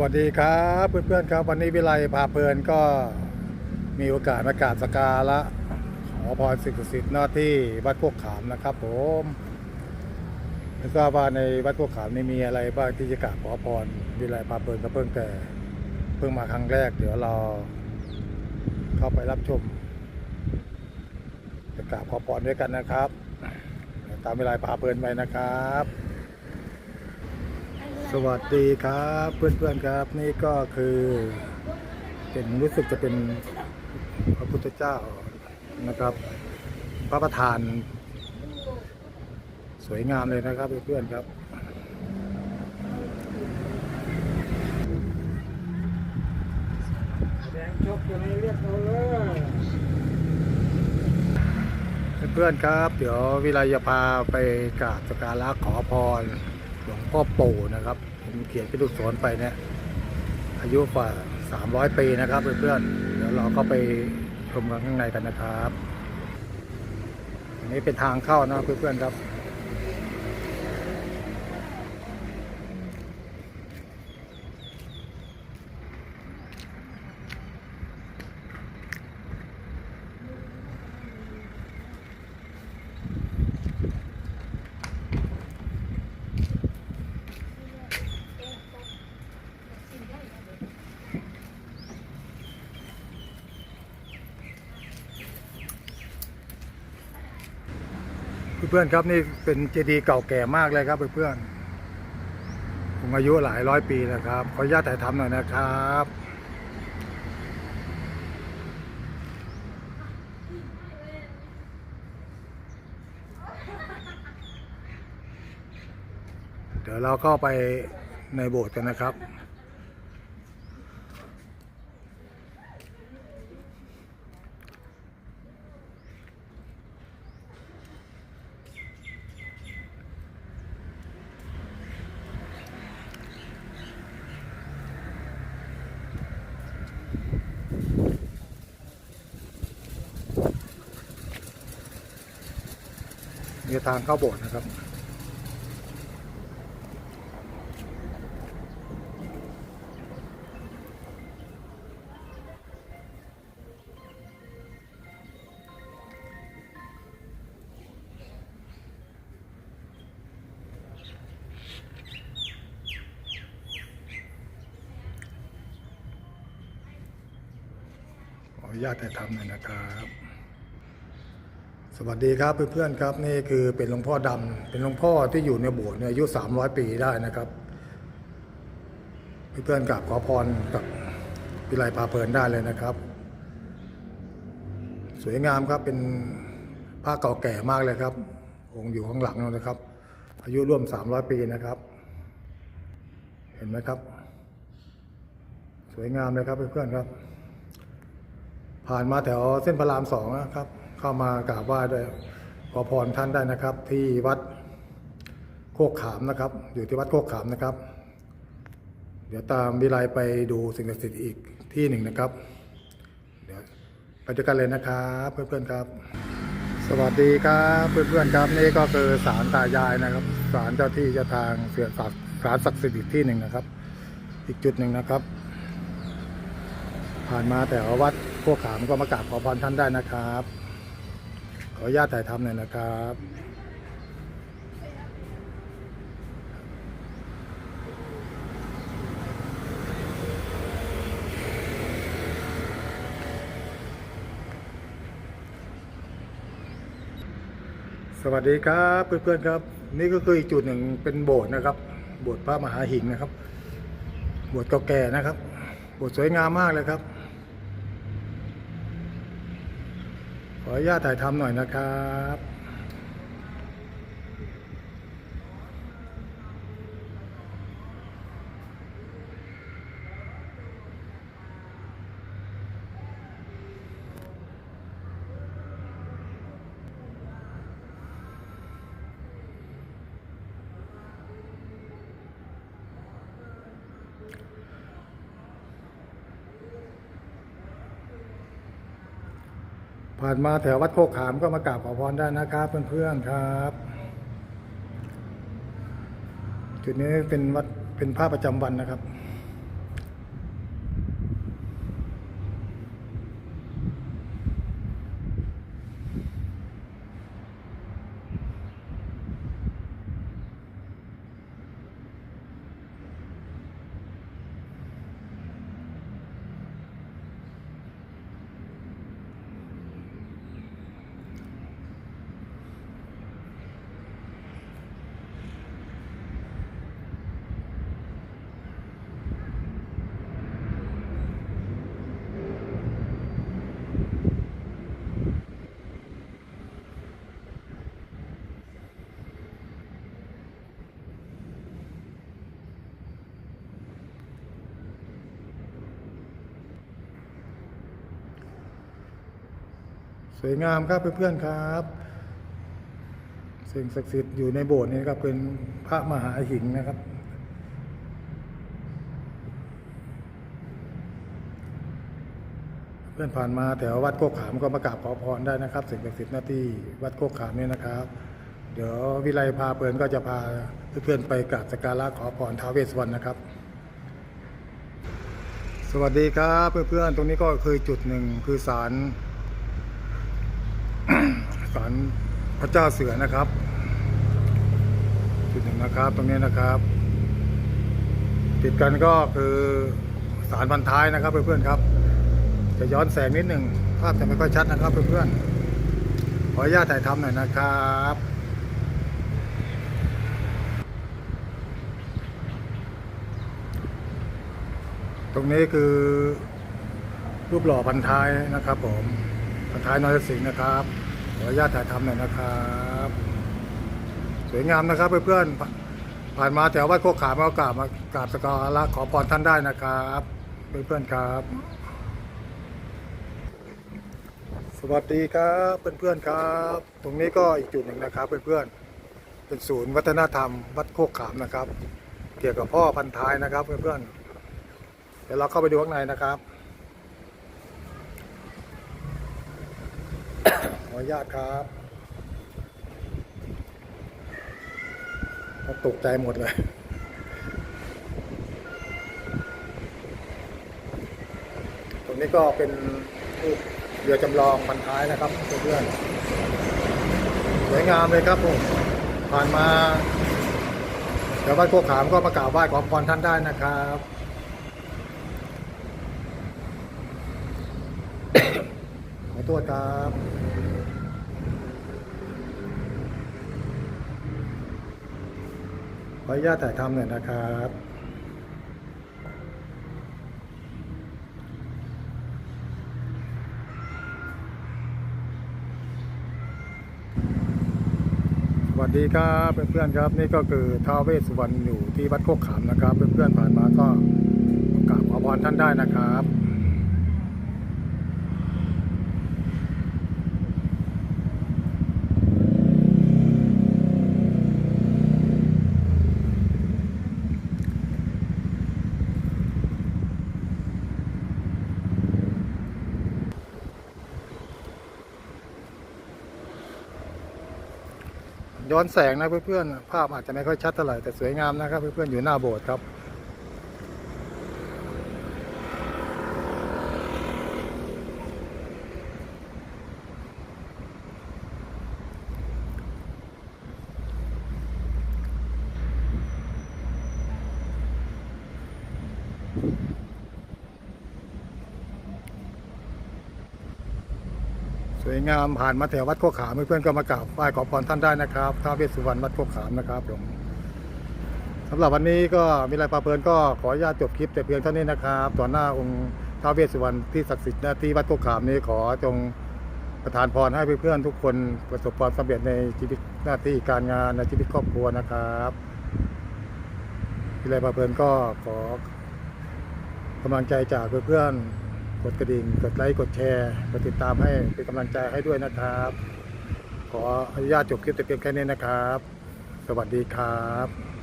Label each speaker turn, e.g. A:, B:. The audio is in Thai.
A: วัสดีครับเพื่อนๆครับ วันนี้วิไลพาเพลินก็มีโอกาสมากราบสการะขอพรสิ่งศักดิ์สิทธิ์หน้าที่วัดพวกขามนะครับผมไม่ทราบว่าในวัดพวกขามนี่มีอะไรบ้างที่จะกราบขอพรวิไลพาเพลินก็เพิ่งแต่ เพิ่งมาครั้งแรก เดี๋ยวเราเข้าไปรับชมจะกราบขอพรด้วยกันนะครับ ตามวิไลพาเพลินไปนะครับ สวัสดีครับเพื่อนๆครับนี่ก็คือเป็นรู้สึกจะเป็นพระพุทธเจ้านะครับ พระประธาน สวยงามเลยนะครับเพื่อนๆครับ
B: แดงชกตัวนี้เรียกเอาเลย
A: เพื่อนๆครับ เดี๋ยววิไลจะพาไปกราบสกการะขอพร หลวงพ่อโปนะครับผมเขียนเป็นลูกศรไปเนี่ยอายุกว่า 300 ปีนะครับเพื่อนๆเดี๋ยวเราก็ไปชมกันข้างในกันนะครับอันนี้เป็นทางเข้านะเพื่อนๆครับ เพื่อนๆครับนี่เป็นเจดีย์เก่าแก่มากเลยครับเพื่อนๆผมอายุหลายร้อยปีแล้วครับ ขออนุญาตถ่ายทำหน่อยนะครับเดี๋ยวเราเข้าไปในโบสถ์กันนะครับีทางเข้าโบสถ์นะครับขออนุญาตถ่ายทำหน่อยนะครับ สวัสดีครับเพื่อนๆครับนี่คือเป็นหลวงพ่อดำเป็นหลวงพ่อที่อยู่ในโบสถ์เนี่ยอายุ300ปีได้นะครับ เพื่อนๆกราบขอพรกับพิไลพาเพลินได้เลยนะครับ สวยงามครับเป็นผ้าเก่าแก่มากเลยครับ องค์อยู่ข้างหลังนะครับ อายุร่วม300ปีนะครับ เห็นไหมครับ สวยงามเลยครับเพื่อนๆครับ ผ่านมาแถวเส้นพระรามสองนะครับ เข้ามากราบไหว้ด้วยขอพรท่านได้นะครับ ที่วัดโคกขามนะครับ อยู่ที่วัดโคกขามนะครับ เดี๋ยวตามวิไลไปดูสิ่งศักดิ์สิทธิ์อีกที่หนึ่งนะครับ เดี๋ยวไปด้วยกันเลยนะครับเพื่อนๆครับ สวัสดีครับเพื่อนๆครับนี่ก็คือศาลตายายนะครับศาลเจ้าที่เจ้าทางเสือศักดิ์ศาลศักดิ์สิทธิ์อีกที่หนึ่งนะครับ อีกจุดหนึ่งนะครับ ผ่านมาแต่วัดพวกขามก็มากราบขอพรท่านได้นะครับ ออนุญาตถ่ายทำหน่อยนะครับ สวัสดีครับเพื่อนๆครับ นี่ก็คืออีกจุดหนึ่งเป็นโบสถ์นะครับ โบสถ์พระมหาหิงนะครับ โบสถ์เก่าแก่นะครับ โบสถ์สวยงามมากเลยครับ ขออนุญาตถ่ายทำหน่อยนะครับ ผ่านมาแถววัดโคกขามก็มากราบขอพรได้นะครับเพื่อนๆครับ จุดนี้เป็นวัดเป็นภาพประจำวันนะครับ สวยงามครับเพื่อนๆครับ สิ่งศักดิ์สิทธิ์อยู่ในโบสถ์นี้ครับเป็นพระมหาหิงนะครับ เพื่อนผ่านมาแถววัดโคกขามก็มากราบขอพรได้นะครับสิ่งศักดิ์สิทธิ์หน้าที่วัดโคกขามเนี่ยนะครับ เดี๋ยววิไลพาเพลินก็จะพาเพื่อนๆไปกราบสักการะขอพรท้าวเวสสวรรณนะครับสวัสดีครับเพื่อนๆ ตรงนี้ก็คือจุดหนึ่งคือศาล ศาลพระเจ้าเสือนะครับจุดหนึ่งนะครับ ตรงนี้นะครับ ติดกันก็คือศาลพันท้ายนะครับเพื่อนๆครับ จะย้อนแสงนิดหนึ่งภาพจะไม่ค่อยชัดนะครับเพื่อนๆขออนุญาตถ่ายทำหน่อยนะครับตรงนี้คือรูปหล่อพันท้ายนะครับผม พันท้ายนรสิงห์นะครับขออนุญาตถ่ายทำหน่อยนะครับ สวยงามนะครับเพื่อนๆผ่านมาแถววัดโคกขามก็กราบมากราบสกการะขอพรท่านได้นะครับเพื่อนๆครับ สวัสดีครับเพื่อนๆครับ ตรงนี้ก็อีกจุดหนึ่งนะครับเพื่อนๆเป็นศูนย์วัฒนธรรม วัดโคกขามนะครับ เกี่ยวกับพ่อพันท้ายนะครับเพื่อนๆเดี๋ยวเราเข้าไปดูข้างในนะครับ ออนุญาตครับตกใจหมดเลย ตรงนี้ก็เป็นรูปเรือจำลองพันท้ายนะครับเพื่อนๆสวยงามเลยครับผมผ่านมาเดี๋ยววัดโคกขามก็มากราบไหว้ขอพรท่านได้นะครับขอโทษครับ ขออนุญาตถ่ายทำหน่อยนะครับสวัสดีครับเพื่อนๆครับนี่ก็คือท้าวเวสสุวรรณอยู่ที่วัดโคกขามนะครับ เพื่อนๆผ่านมาก็กราบขอพรท่านได้นะครับ ย้อนแสงนะเพื่อนๆภาพอาจจะไม่ค่อยชัดเท่าไหร่แต่สวยงามนะครับเพื่อนๆอยู่หน้าโบสถ์ครับ สวยงามผ่านมาแถววัดโคกขามเพื่อนๆก็มากราบไหว้ขอพรท่านได้นะครับท้าวเวสสุวรรณวัดโคกขามนะครับผมสำหรับวันนี้ก็มีอะไรปลาเพลินก็ขออนุญาตจบคลิปแต่เพียงเท่านี้นะครับต่อหน้าองค์ท้าวเวสสุวรรณที่ศักดิ์สิทธิ์ณที่วัดโคกขามนี้ขอจงประทานพรให้เพื่อนๆทุกคนประสบความสำเร็จในชีวิตหน้าที่การงานในชีวิตครอบครัวนะครับมีอะไรปลาเพลินก็ขอกำลังใจจากเพื่อนๆ กดกระดิ่ง กดไลค์กดแชร์กดติดตามให้เป็นกำลังใจให้ด้วยนะครับ ขออนุญาตจบคลิปแต่เพียงแค่นี้นะครับ สวัสดีครับ